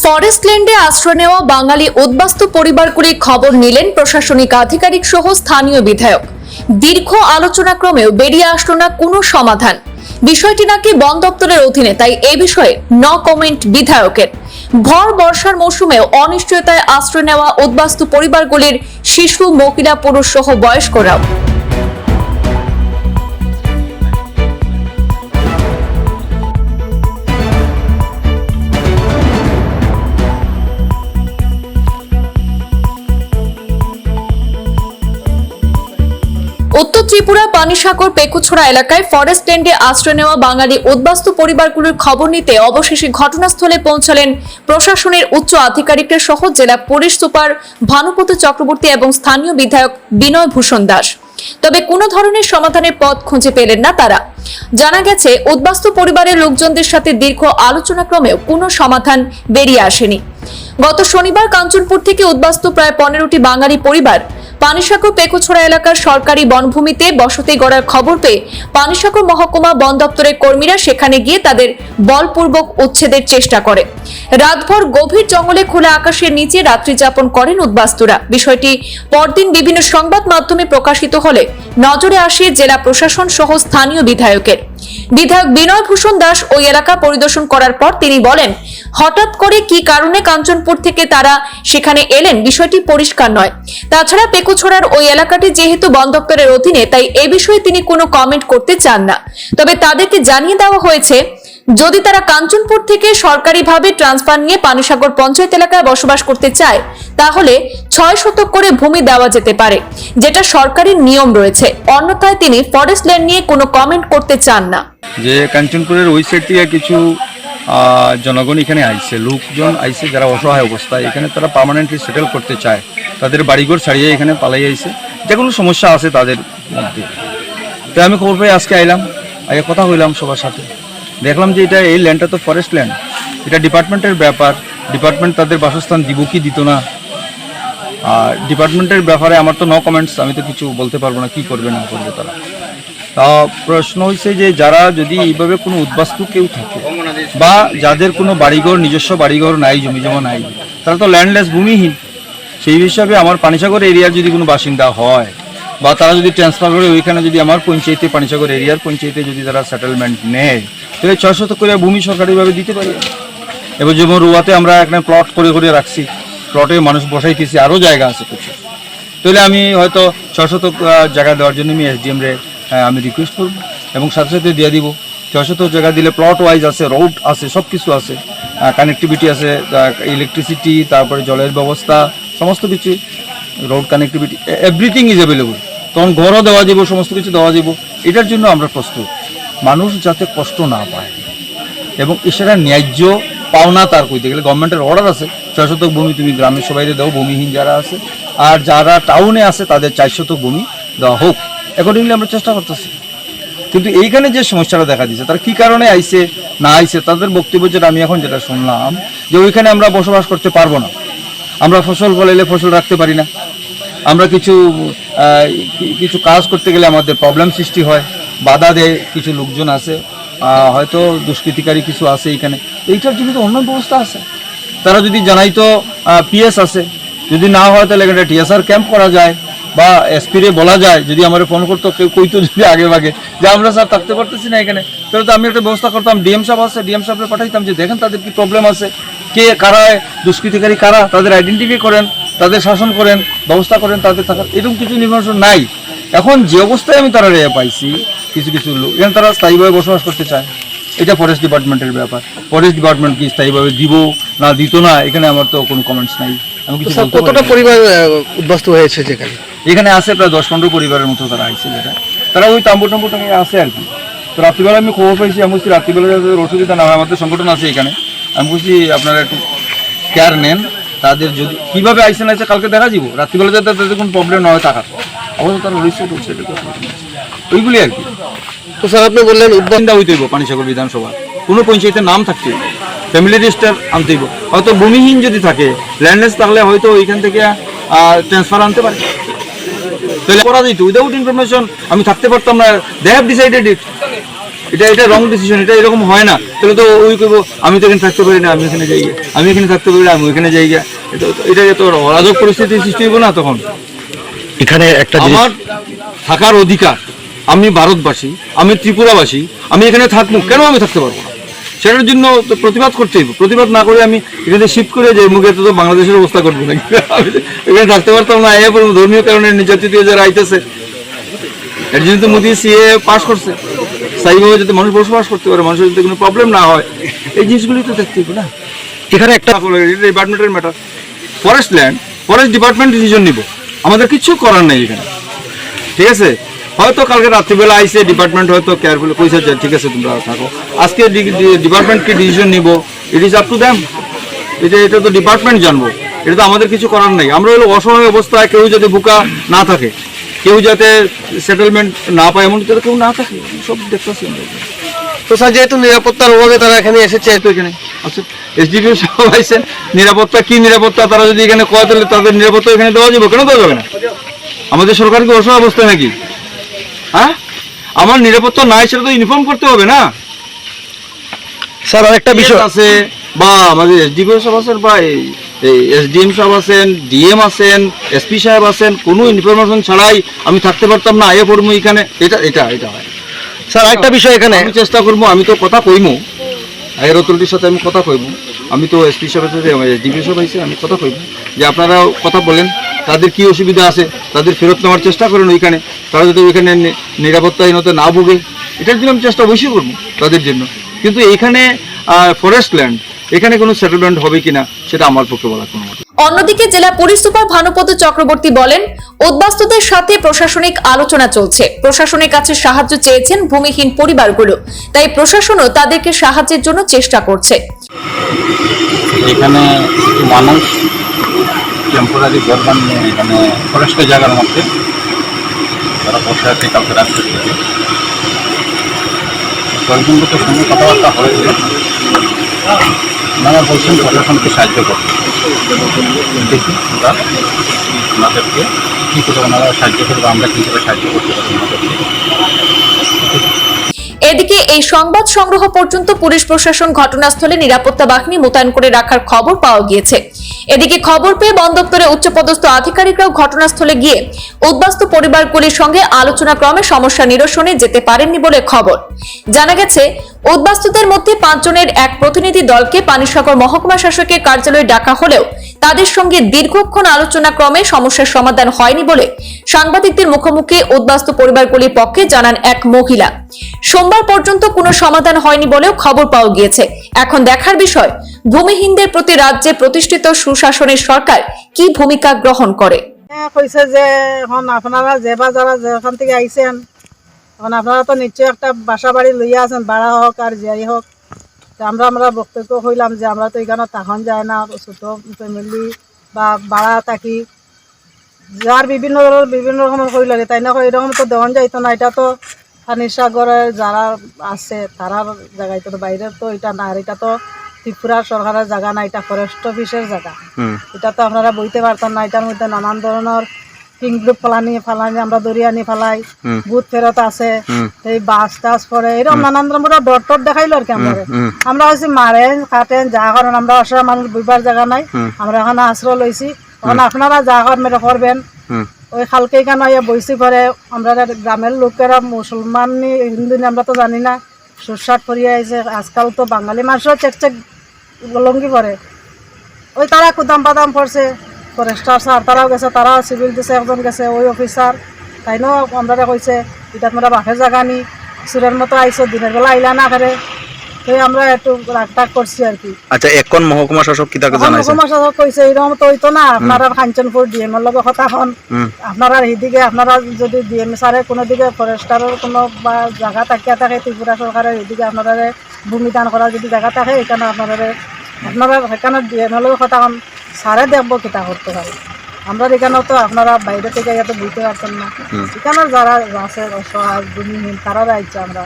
ফরেস্টল্যান্ডে আশ্রয় নেওয়া বাঙালি উদ্বাস্তু পরিবারগুলির খবর নিলেন প্রশাসনিক আধিকারিক সহ স্থানীয় বিধায়ক। দীর্ঘ আলোচনাক্রমেও বেরিয়ে আসলো না কোনো সমাধান। বিষয়টি নাকি বন দপ্তরের অধীনে, তাই এ বিষয়ে ন কমেন্ট বিধায়কের। ভর বর্ষার মৌসুমেও অনিশ্চয়তায় আশ্রয় নেওয়া উদ্বাস্তু পরিবারগুলির শিশু, মহিলা, পুরুষ সহ বয়স্করাও। উত্তর ত্রিপুরা পানিসাগর পেকুছড়া এলাকায় ফরেস্ট ল্যান্ডে আশ্রয় নেওয়া বাঙালি উদ্বাস্তু পরিবারগুলোর খবর নিতে অবশেষে ঘটনাস্থলে পৌঁছালেন প্রশাসনের উচ্চ আধিকারিকরা সহ জেলা পুলিশ সুপার ভানুপতি চক্রবর্তী এবং স্থানীয় বিধায়ক বিনয় ভূষণ দাস। তবে কোনো ধরনের সমাধানের পথ খুঁজে পেলেন না তারা। জানা গেছে, উদ্বাস্তু পরিবারের লোকজনদের সাথে দীর্ঘ আলোচনাক্রমেও কোনো সমাধান বেরিয়ে আসেনি। গত শনিবার কাঞ্চনপুর থেকে উদ্বাস্তু প্রায় পনেরোটি বাঙালি পরিবার পানিসাগর পেকুছড়া এলাকার সরকারি বনভূমিতে বসতি গড়ার খবর পেয়ে পানিসাগর মহকুমা বন দপ্তরের কর্মীরা সেখানে গিয়ে তাদের বলপূর্বক উচ্ছেদের চেষ্টা করে। রাতভর গভীর জঙ্গলে খোলা আকাশের নিচে রাত্রি যাপন করেন উদ্বাস্তুরা। বিষয়টি পরদিন বিভিন্ন সংবাদ মাধ্যমে প্রকাশিত হলে নজরে আসে জেলা প্রশাসন সহ স্থানীয় বিধায়কের। বিধায়ক বিনয় ভূষণ দাস ওই এলাকা পরিদর্শন করার পর তিনি বলেন হঠাৎ করে কি কারণে কাঞ্চনপুর থেকে তারা সেখানে এলেন? বিষয়টি পরিষ্কার নয়। তাছাড়া পেকুছড়ার ওই এলাকাটি যেহেতু বন দপ্তরের অধীনে, তাই এ বিষয়ে তিনি কোনো কমেন্ট করতে চান না। তবে তাদেরকে জানিয়ে দেওয়া হয়েছে, যদি তারা কাঞ্চনপুর থেকে সরকারিভাবে ট্রান্সফার নিয়ে পানিসাগর পঞ্চায়েত এলাকায় বসবাস করতে চায়, তাহলে ছয় শতক করে ভূমি দেওয়া যেতে পারে, যেটা সরকারি নিয়ম রয়েছে। অন্যথায় তিনি ফরেস্ট ল্যান্ড নিয়ে কোনো কমেন্ট করতে চান না। যে কাঞ্চনপুরের ওই সাইড কিছু জনগণ এখানে আইছে, লোকজন আইছে যারা অসহায় অবস্থায়। এখানে তারা পার্মানেন্টলি সেটেল করতে চায়। তাদের বাড়িঘর ছাড়িয়ে এখানে পালাই আইছে। যে কোনো সমস্যা আছে তাদের মধ্যে। তো আমি খবর পেয়ে আজকে আইলাম আগে কথা হইলাম সবার সাথে। দেখলাম যে এটা এই ল্যান্ডটা তো ফরেস্ট ল্যান্ড এটা ডিপার্টমেন্টের ব্যাপার। ডিপার্টমেন্ট তাদের বাসস্থান দিব কি দিত না। আর ডিপার্টমেন্টের ব্যাপারে আমার তো নো কমেন্টস আমি তো কিছু বলতে পারব না, কি করবে, না করবে তারা। তা প্রশ্ন হয়েছে যে যারা যদি এইভাবে কোনো উদ্বাস্তু কেউ থাকে বা যাদের কোনো বাড়িঘর নিজস্ব বাড়িঘর নাই জমি জমা নাই তারা তো ল্যান্ডলেস ভূমিহীন। সেই হিসাবে আমার পানিসাগর এরিয়ার যদি কোনো বাসিন্দা হয় বা তারা যদি ট্রান্সফার করে ওইখানে যদি আমার পঞ্চায়েতে পানিসাগর এরিয়ার পঞ্চায়েতে যদি তারা সেটেলমেন্ট নেয় তাহলে ছয় শতক করে ভূমি সরকারিভাবে দিতে পারি। এবার যেমন রুয়াতে আমরা এখানে প্লট করে করে রাখছি প্লটে মানুষ বসাইতেছি আরও জায়গা আছে প্রচুর তাহলে আমি হয়তো ছয় শতক জায়গা দেওয়ার জন্য আমি এসডিএম রে আহ, আমি রিকোয়েস্ট করব এবং সাথে সাথে দিয়ে দিব। ছয় শতক জায়গা দিলে প্লট ওয়াইজ আছে রোড আছে সব কিছু আছে কানেক্টিভিটি আছে ইলেকট্রিসিটি তারপরে জলের ব্যবস্থা, সমস্ত কিছু road connectivity everything is available তখন ঘরও দেওয়া যাব, সমস্ত কিছু দেওয়া যাব। এটার জন্য আমরা প্রস্তুত। মানুষ যাতে কষ্ট না পায় এবং সেটা ন্যায্য পাওনা তার কইতে গেলে গভর্নমেন্টের অর্ডার আছে। ছয় শতক ভূমি তুমি গ্রামের সবাইকে দাও, ভূমিহীন যারা আছে। আর যারা টাউনে আছে, তাদের চার শতক ভূমি দেওয়া হোক। অ্যাকর্ডিংলি আমরা চেষ্টা করতেছি। কিন্তু এইখানে যে সমস্যাটা দেখা দিচ্ছে তারা কি কারণে আইসে, না আইসে, তাদের বক্তব্য যেটা আমি এখন যেটা শুনলাম, যে ওইখানে আমরা বসবাস করতে পারব না। আমরা ফসল ফলাইলে ফসল রাখতে পারি না। আমরা কিছু কিছু কাজ করতে গেলে আমাদের প্রবলেম সৃষ্টি হয়। বাধা দেয় কিছু লোকজন আছে হয়তো দুষ্কৃতিকারী কিছু আছে এখানে এইটার জন্য তো অন্য ব্যবস্থা আছে। তারা যদি জানাইতো পিএস আছে যদি না হয় তাহলে এখানে টিএসআর ক্যাম্প করা যায়। বা এসপিরে বলা যায়, যদি আমার ফোন করতো, কেউ কইতো যদি আগে ভাগে, যে আমরা স্যার থাকতে পারতেছি না এখানে। তাহলে তো আমি একটা ব্যবস্থা করতাম ডিএম সাহেব আছে ডিএম সাহেবকে পাঠাইতাম যে, দেখেন তাদের কি প্রবলেম আছে, কে কারা দুষ্কৃতিকারী কারা, তাদের আইডেন্টিফাই করেন, তাদের শাসন করেন, ব্যবস্থা করেন, তাদের থাকার। এরকম কিছু নির্বাচন নাই। এখন যে অবস্থায় আমি তারা রেয়া পাইছি, কিছু কিছু লোক, এখানে তারা স্থায়ীভাবে বসবাস করতে চায়। এটা ফরেস্ট ডিপার্টমেন্টের ব্যাপার। ফরেস্ট ডিপার্টমেন্ট কি স্থায়ীভাবে দিব না, দিত না, এখানে আমার তো কোনো কমেন্টস নাই। আমি কিছু স্যার, বলতে পারি কতটা পরিবার উদ্বাস্তু হয়েছে যেখানে এখানে আছে প্রায় দশ পনেরো পরিবারের মতো তারা আইছে যেটা। তারা ওই তাম্বু টাম্বু টাঙ্গে আছে আর কি। তো রাত্রিবেলা আমি খবর পাইছি আমি বলছি রাত্রিবেলা যাতে অসুবিধা না হয় আমাদের সংগঠন আছে এখানে। আমি বলছি আপনারা একটু কেয়ার নেন। তাদের যদি কীভাবে আইসেন আছে কালকে দেখা যাব রাত্রিবেলা যাতে তাদের কোনো প্রবলেম না হয় থাকার। অবশ্য তারা problem আছে। ওইগুলি আর কি। তো স্যার আপনি বললেন বাসিন্দা হইতে হইব পানিসাগর বিধানসভা। কোনো পঞ্চায়েতের নাম থাকতে হইব। ফ্যামিলি রেজিস্টার আনতে হইব হয়তো ভূমিহীন যদি থাকে ল্যান্ডলেস থাকলে হয়তো ওইখান থেকে ট্রান্সফার আনতে পারে। তাহলে করা যেত উইদাউট ইনফরমেশন আমি থাকতে পারতাম না। দে হ্যাভ ডিসাইডেড ইট এটা এটা রং ডিসিশন এটা এরকম হয় না। তাহলে তো ওই করব আমি তো এখানে থাকতে পারি না আমি এখানে যাই আমি এখানে থাকতে পারি না আমি ওইখানে যাই গিয়া। এটা এটা তো অরাজক পরিস্থিতি সৃষ্টি হইব না তখন। এখানে একটা আমার থাকার অধিকার আমি ভারতবাসী আমি ত্রিপুরাবাসী আমি এখানে থাকব কেন আমি থাকতে পারব না? সেটার জন্য তো প্রতিবাদ করতে প্রতিবাদ না করে আমি এখানে শিফট করে যাই মুখে তো বাংলাদেশের অবস্থা করব না এখানে থাকতে পারতাম না এ ধর্মীয় কারণে নির্যাতিত যারা আইতেছে। এর জন্য তো মোদি সিএ পাস করছে। স্থায়ীভাবে যাতে মানুষ বসবাস করতে পারে মানুষের যাতে কোনো প্রবলেম না হয়। এই জিনিসগুলি তো দেখতে হবে না। এখানে একটা ডিপার্টমেন্টের matter forest land forest department decision নিব। আমাদের কিছু করার নেই এখানে। ঠিক আছে? হয়তো কালকে রাত্রিবেলা আইসে ডিপার্টমেন্ট হয়তো কেয়ারফুল কইছে যে ঠিক আছে তোমরা থাকো। আজকে ডিপার্টমেন্ট কি ডিসিশন নিব? It is up to them এটা এটা তো ডিপার্টমেন্ট জানব। এটা তো আমাদের কিছু করার নেই। আমরা হলো অসহায় অবস্থায় কেউ যাতে বুকা না থাকে। কেউ যাতে সেটেলমেন্ট না পায় এমন যাতে কেউ না থাকে। সব দেখতেছি তো স্যার যেহেতু নিরাপত্তার অভাবে তারা এখানে এসেছে তো এখানে। আচ্ছা এসডিপিও সব আইসেন নিরাপত্তা কি নিরাপত্তা? তারা যদি এখানে কয় তাহলে তাদের নিরাপত্তা এখানে দেওয়া যাবে? কেন দেওয়া যাবে না? আমাদের সরকার কি অসহায় অবস্থা নাকি? হ্যাঁ? আমার নিরাপত্তা নাই সেটা তো ইনফর্ম করতে হবে না। স্যার আরেকটা বিষয় বিষয় আছে বা আমাদের এসডিপিও সব আছেন বা এসডিএম সাহেব আছেন ডিএম আছেন এসপি সাহেব আছেন কোনো ইনফরমেশন ছাড়াই আমি থাকতে পারতাম না আয়ে পড়ব এখানে। এটা এটা এটা। হয় স্যার আরেকটা বিষয় এখানে আমি চেষ্টা করব আমি তো কথা কইমু। আয়ের অথরিটির সাথে আমি কথা কইবো আমি তো এসপি সাহেবের সাথে ডিপি সাহেব আইসে আমি কথা কইবো যে আপনারা কথা বলেন। তাদের কি অসুবিধা আছে? তাদের ফেরত নেওয়ার চেষ্টা করেন ওইখানে। তারা যদি ওইখানে নিরাপত্তাহীনতা না ভোগে। এটার জন্য আমি চেষ্টা অবশ্যই করব তাদের জন্য। কিন্তু এইখানে ফরেস্ট ল্যান্ড এখানে কোনো সেটেলমেন্ট হবে কিনা সেটা আমার পক্ষে বলা কোনো অন্যদিকে জেলা পুলিশ সুপার ভানুপদ চক্রবর্তী বলেন উদ্বাস্তুদের সাথে প্রশাসনিক আলোচনা চলছে। প্রশাসনের কাছে সাহায্য চেয়েছেন ভূমিহীন পরিবারগুলো। তাই প্রশাসনও তাদেরকে সাহায্যের জন্য চেষ্টা করছে। এখানে মানুষ ঘর বানিয়ে এখানে ফরেস্টের জায়গার মধ্যে। তারা বসে আছে কালকে রাত্রে থেকে। কয়েকজন লোকের সঙ্গে কথাবার্তা হয়েছিল ওনারা বলছেন প্রশাসনকে সাহায্য করতে। দেখি ওরা ওনাদেরকে কী করে ওনারা সাহায্য করবে আমরা কী করে সাহায্য করতে পারি ওনাদেরকে। এদিকে এই সংবাদ সংগ্রহ পর্যন্ত পুলিশ প্রশাসন ঘটনাস্থলে নিরাপত্তা বাহিনী মোতায়েন করে রাখার খবর পাওয়া গিয়েছে। এদিকে খবর পেয়ে বন উচ্চপদস্থ আধিকারিকরাও ঘটনাস্থলে গিয়ে উদ্বাস্তু পরিবারগুলির সঙ্গে আলোচনা ক্রমে সমস্যা নিরসনে যেতে পারেননি বলে খবর। জানা গেছে, উদ্বাস্তুদের মধ্যে পাঁচজনের এক প্রতিনিধি দলকে পানিসাগর মহকুমা শাসকের কার্যালয়ে ডাকা হলেও তাদের সঙ্গে দীর্ঘক্ষণ আলোচনা ক্রমে সমস্যার সমাধান হয়নি বলে সাংবাদিকদের মুখোমুখি উদ্বাস্তু পরিবারগুলির পক্ষে জানান এক মহিলা। সোমবার পর্যন্ত কোনো সমাধান হয়নি বলেও খবর পাওয়া গিয়েছে। এখন দেখার বিষয় ভূমিহীনদের প্রতি রাজ্যে প্রতিষ্ঠিত সুশাসনের সরকার কি ভূমিকা গ্রহণ করে? হ্যাঁ, কইছে যে এখন আপনারা যে বা যারা যেখান থেকে আইছেন এখন আপনারা তো নিশ্চয়ই একটা বাসা বাড়ি লইয়া আছেন ভাড়া হোক আর যাই হোক। তা আমরা আমরা বক্তব্য হইলাম যে আমরা তো এখানে তখন যায় না ছোট ফ্যামিলি বা ভাড়া থাকি। যার বিভিন্ন ধরনের বিভিন্ন রকমের হইল তাই না? এরকম তো দেওয়ান যাইতো না এটা তো ফানিসাগরের যারা আছে তারার জায়গা এটা তো বাইরের তো এটা না আর এটা তো ত্রিপুরা সরকারের জায়গা না এটা ফরেস্ট অফিসের জায়গা। এটা তো আপনারা বইতে পারতাম না এটার মধ্যে নানান ধরনের কিং গ্রুপ ফালানি ফালানি আমরা দরিয়ানি ফালাই ভূত ফেরত আছে এই বাস টাস পরে এরকম নানান ধরনের ডট টট দেখাইলো আর কি আমরা। আমরা হচ্ছে মারেন কাটেন যা করেন আমরা অসহায় মানুষ বুঝবার জায়গা নাই। আমরা এখানে আশ্রয় লইছি। এখন আপনারা যা করেন মেরে করবেন। ওই খালকে এখানে ইয়া বইছি পরে আমরা গ্রামের লোকেরা মুসলমান হিন্দু নি আমরা তো জানি না। সুরসাট করিয়া আইছে আজকাল তো বাঙালি মানুষও চেক চেক লঙ্গি পরে। ওই তারা কুদাম বাদাম পড়ছে ফরেস্টার স্যার তারাও গেছে তারাও সিভিল দিছে একজন গেছে ওই অফিসার তাইনও আমরা কইছে এটা তোমরা বাপের জায়গা নি সুরের মতো আইসো দিনের বেলা আইলা না ফেরে তো আমরা একটু রাগ টাগ করছি আর কি। আচ্ছা এখন মহকুমা শাসক কি তাকে এখন হুকুমা শাসক কইছে এরকম তো হইতো না আপনারা কাঞ্চনপুর ডিএম এর লগে কথা হন। আপনারা এইদিকে আপনারা যদি ডিএম স্যারে কোনো দিকে ফরেস্টারের কোনো বা জায়গা থাকিয়া থাকে ত্রিপুরা সরকারের এইদিকে আপনারা ভূমি দান করার যদি জায়গা থাকে এখানে আপনারা আপনারা সেখানে ডিএম এর লগে কথা হন। স্যারে দেখব কিতা করতে পারে আমরা এখানে তো আপনারা বাইরে থেকে এত বুঝতে পারতেন না। এখানে যারা আছে অসহায় ভূমিহীন তারা রাইছে আমরা।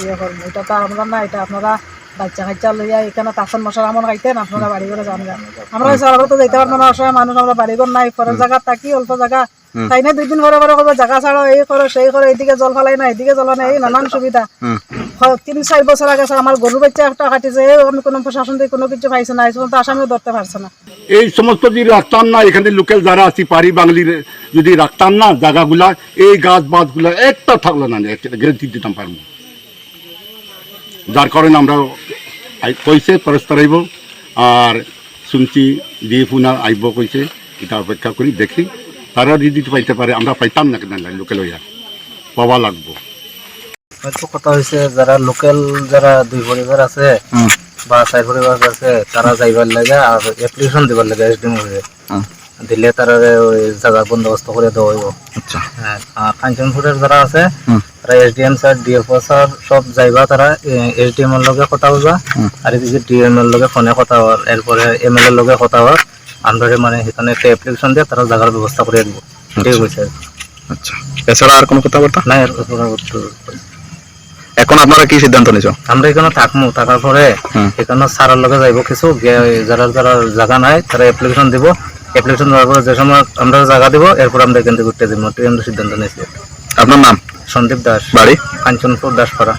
ইয়ে করব? এটা তো আমরা না এটা আপনারা বাচ্চা কাচ্চা লইয়া এখানে তাসন মশলা আমন খাইতেন আপনারা বাড়ি করে যান গা। আমরা শহরে তো যেতে পারব না অসহায় মানুষ আমরা বাড়ি ঘর নাই পরের জায়গা থাকি অল্প জায়গা। তাই না দুই দিন পরে পরে করব জায়গা ছাড়ো এই করো সেই করো এইদিকে জল ফালাই না এইদিকে জল নাই এই নানান সুবিধা। তিন, চার বছর আগে আমার গরুর বাচ্চা একটা কাটিছে আমি কোনো প্রশাসন থেকে কোনো কিছু পাইছে না, এই সমস্ত আসামিও ধরতে পারছে না। এই সমস্ত যদি রাখতাম না, এখানে লোকাল যারা আছি পারি বাঙালির, যদি রাখতাম না জায়গাগুলা, এই গাছ বাছগুলা একটা থাকল না গ্যারেন্টি দিতাম পারব যার কারণে আমরা কইছে, পরস্পর আইব, আর শুনছি দিয়ে পুনা আইব কইছে, এটা অপেক্ষা করি, দেখি, তারা যদি পাইতে পারে, আমরা পাইতাম না কেন, লোকাল হইয়া। পাওয়া লাগবো। হয়তো কথা হয়েছে যারা লোকাল যারা দুই পরিবার আছে বা চার পরিবার আছে তারা যাইবার লাগে আর অ্যাপ্লিকেশন দিবার লাগে এসডিএম করে দিলে তারা ওই জায়গার বন্দোবস্ত করে দেওয়া হইব। আচ্ছা। হ্যাঁ আর কাঞ্চনপুরের যারা আছে তারা এসডিএম স্যার ডিএফও স্যার সব যাইবা তারা এসডিএম এর লগে কথা বলবা আর এদিকে ডিএম এর লগে ফোনে কথা হওয়ার এরপরে এম এল এর লগে কথা হওয়ার আন্ডারে মানে সেখানে একটা অ্যাপ্লিকেশন দিয়ে তারা জায়গার ব্যবস্থা করে দিব ঠিক হয়েছে আচ্ছা। এছাড়া আর কোনো কথাবার্তা না এর পরবর্তী এখন আপনারা কি সিদ্ধান্ত নিছো? আমরা এখানে থাকব থাকার পরে। এখানে সারার লগে যাইব কিছু যারা যারা জায়গা নাই তারা অ্যাপ্লিকেশন দিব। অ্যাপ্লিকেশন দেওয়ার পরে যে সময় আমরা জায়গা দিব এরপর আমরা এখান থেকে ঘুরতে দিব আমরা সিদ্ধান্ত নিয়েছি। আপনার নাম? সন্দীপ দাস। বাড়ি? কাঞ্চনপুর দাসপাড়া।